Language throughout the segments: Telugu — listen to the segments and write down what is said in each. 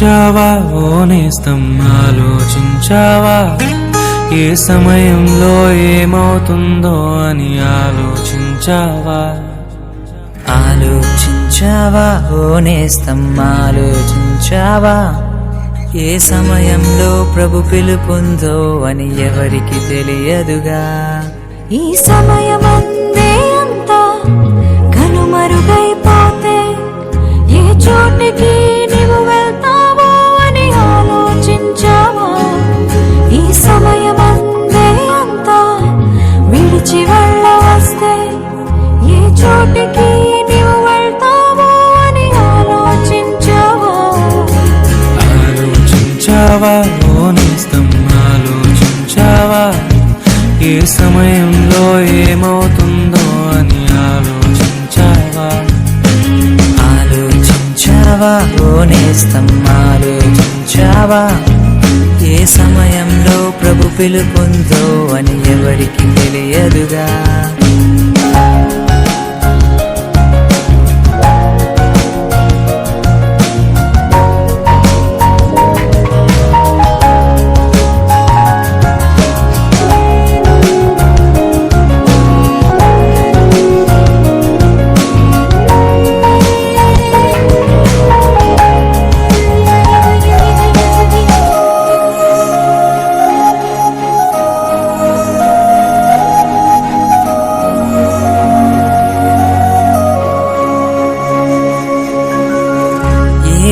ఆలోచించావా? ఓ నేస్తం ఆలోచించావా? ఏ సమయంలో ఏమవుతుందో అని ఆలోచించావా? ఆలోచించావా? ఓ నేస్తం ఆలోచించావా? ఏ సమయంలో ప్రభు పిలుపుందో అని ఎవరికి తెలియదుగా? ఈ సమయమందే అంతా కనుమరుగైపోతే ఏ చోటికి సమయమందే అంతా విడిచి వెళ్ళవస్తే ఏ చోటికి నీవు వెళ్తావో అని ఆలోచించావా? ఆలోచించావా? ఓ ఆలోచించావా? ఏ సమయంలో ఏమవుతుందో అని ఆలోచించావా? ఆలోచించావా? ఓ నేస్తం ఆలోచించావా? సమయంలో ప్రభు పిలుపుందో అని ఎవరికి తెలియదుగా.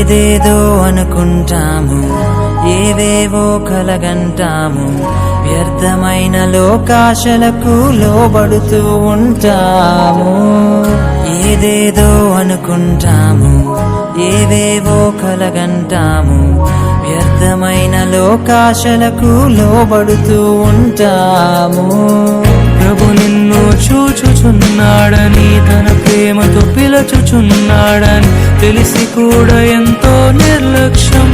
ఏదేదో అనుకుంటాము ఏవేవో కలగంటాము వ్యర్థమైన లోకాశలకు లోబడుతూ ఉంటాము. ఏదేదో అనుకుంటాము ఏవేవో కలగంటాము వ్యర్థమైన లోకాశలకు లోబడుతూ ఉంటాము. ప్రభు నిన్ను చూచుచున్నాడని తన ప్రేమతో పిలచుచున్నాడని తెలిసి కూడా ఎంతో నిర్లక్ష్యం.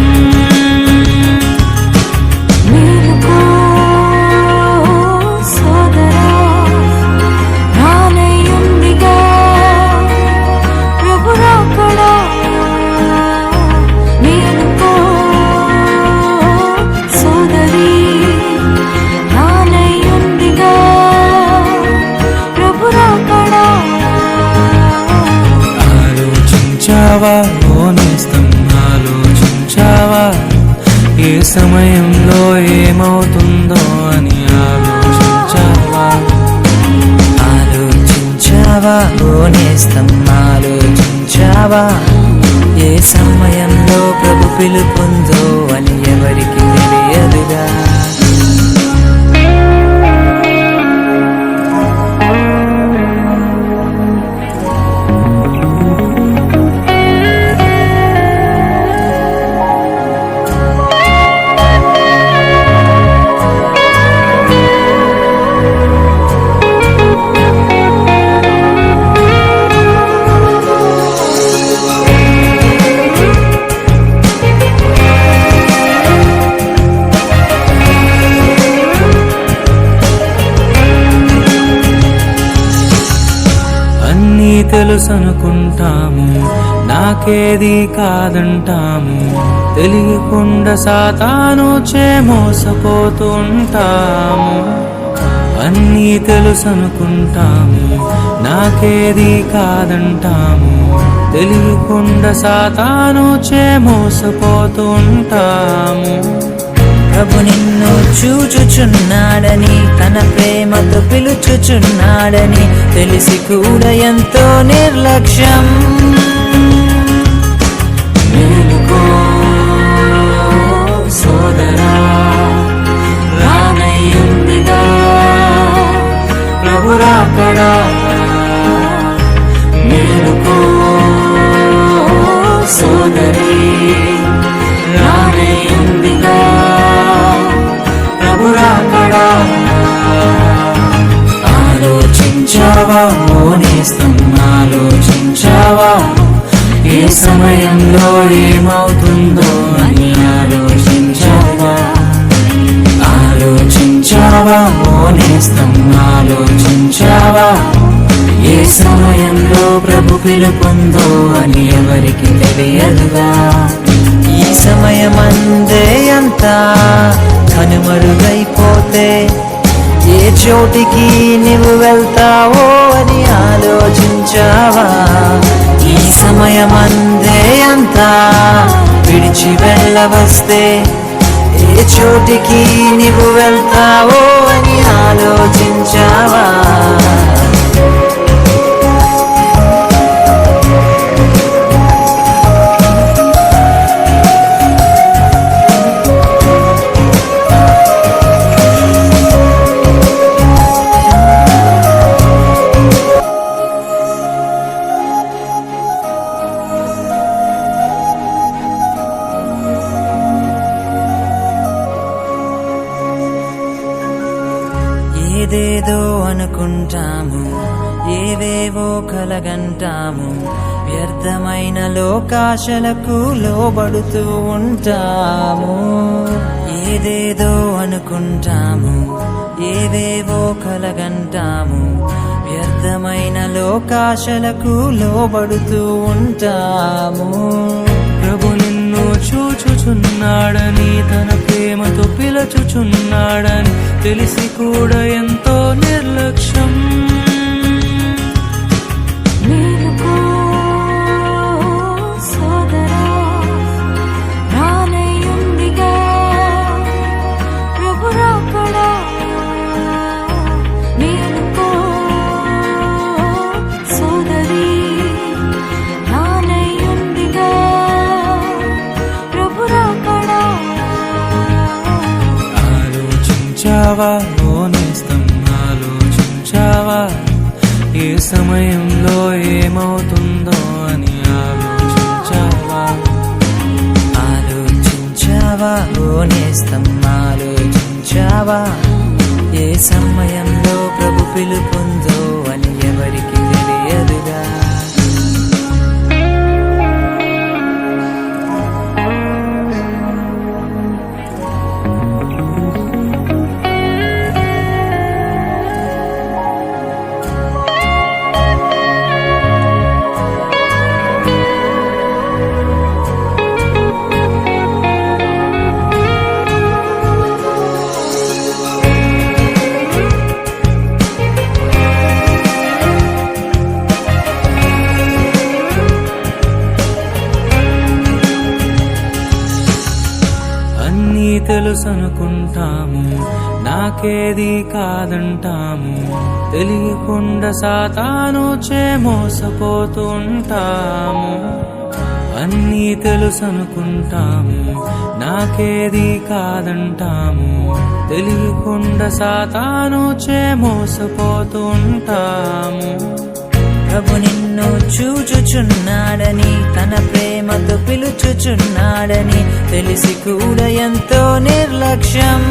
సమయంలో ఏమవుతుందో అని ఆలోచించావా? ఆలోచించావా? ఓనేస్తం ఆలోచించావా? ఏ సమయంలో ప్రభు పిలుపుందో అని ఎవరికి తెలియదుగా? తెలుసనుకుంటాము నాకేది కాదంటాము. తెలియకుండా సాతాను చే మోసపోతుంటాము. అన్నీ తెలుసనుకుంటాము నాకేది కాదంటాము. తెలియకుండా సాతాను చే మోసపోతుంటాము. ప్రభు నిన్ను చూచుచున్నాడని తన ప్రేమతో పిలుచుచున్నాడని తెలిసి కూడా ఎంతో నిర్లక్ష్యం సోదరా రానయ్యుందిగా. ప్రభు రాకడా. సోదరి. సమయంలో ఏమవుతుందో అని ఆలోచించావా? ఆలోచించావా? ఓ ఆలోచించావా? ఏ సమయంలో ప్రభు పిలుపుందో అని ఎవరికి తెలియదుగా? ఈ సమయమందే అంతా కనుమరుగైపోతే ఏ చోటికి నువ్వు వెళ్తావు? వస్తే? వెళ్ళవస్తే ఏ చోటికి నువ్వు వెళ్తావో అని ఆలోచించావా? ఏదేదో అనుకుంటాము ఏవేవో కలగంటాము వ్యర్థమైన లోకాశలకు లోబడుతూ ఉంటాము. ఏదేదో అనుకుంటాము ఏవేవో కలగంటాము వ్యర్థమైన లోకాశలకు లోబడుతూ ఉంటాము. ప్రభు చూచుచున్నాడని తన ప్రేమతో పిలచుచున్నాడని తెలిసి కూడా ఎంతో నిర్లక్ష్యం. ఆలోచించావా ఓనేస్తం ఆలోచించావా ఏ సమయంలో ఏమవుతుందో అని ఆలోచించావా? ఆలోచించావా? ఓ నేస్తం ఆలోచించావా ఏ సమయంలో ప్రభు పిలుపుందో తెలుసనుకుంటాము. నాకేది కాదంటాము. తెలియకుండా సాతాను చే మోసపోతుంటాము. అన్నీ తెలుసనుకుంటాము. నాకేది కాదంటాము. తెలియకుండా సాతాను చే మోసపోతుంటాము. ప్రభు నిన్ను చూచుచున్నాడని తన ప్రేమతో పిలుచుచున్నాడని తెలిసి కూడా ఎంతో నిర్లక్ష్యం.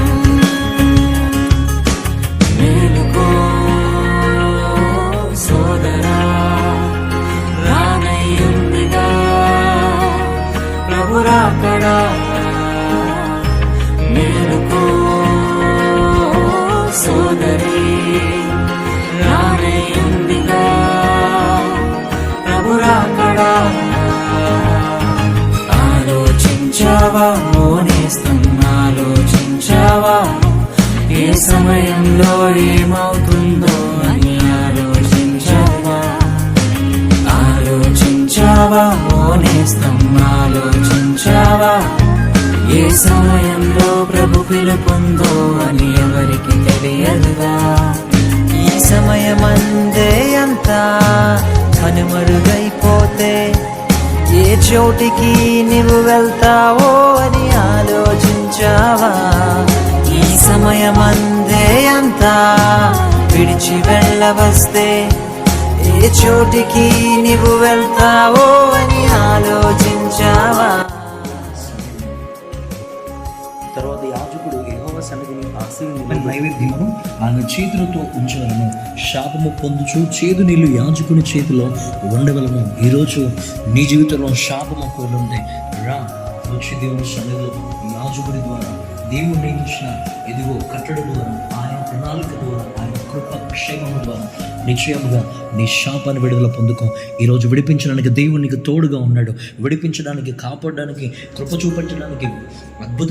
ఆలోచించావా మోనేస్తం ఆలోచించావా ఏ సమయంలో ఏమవుతుందో అని ఆలోచించావా? ఆలోచించావా? మోనేస్తం ఆలోచించావా ఏ సమయంలో ప్రభు పిలుపుందో అని ఎవరికి తెలియదుగా? ఈ సమయమందే అంతా కనుమరుగైపోతే చోటికి నువ్వు వెళ్తావో అని ఆలోచించావా? ఈ సమయమందే అంతా విడిచి వెళ్ళవస్తే ఏ చోటికి నువ్వు వెళ్తావో అని ఆలోచించావా? నైవేద్యమును ఆయన చేతులతో ఉంచవలను శాపము పొందుచు చేదు నీళ్ళు యాజకుని చేతిలో ఉండవలను. ఈరోజు నీ జీవితంలో శాపము కోరుంటే రా వచ్చి దేవుని సన్నిధిలో యాజకుడి ద్వారా దేవుడు నియమించిన ఎదిగో కట్టడి ద్వారా ఆయన ప్రణాళిక ద్వారా ఆయన కృపక్షేమము ద్వారా నిశ్చయముగా నీ శాపాన్ని విడుదల పొందుకో. ఈరోజు విడిపించడానికి దేవుడు నీకు తోడుగా ఉన్నాడు. విడిపించడానికి కాపాడడానికి కృప చూపించడానికి అద్భుత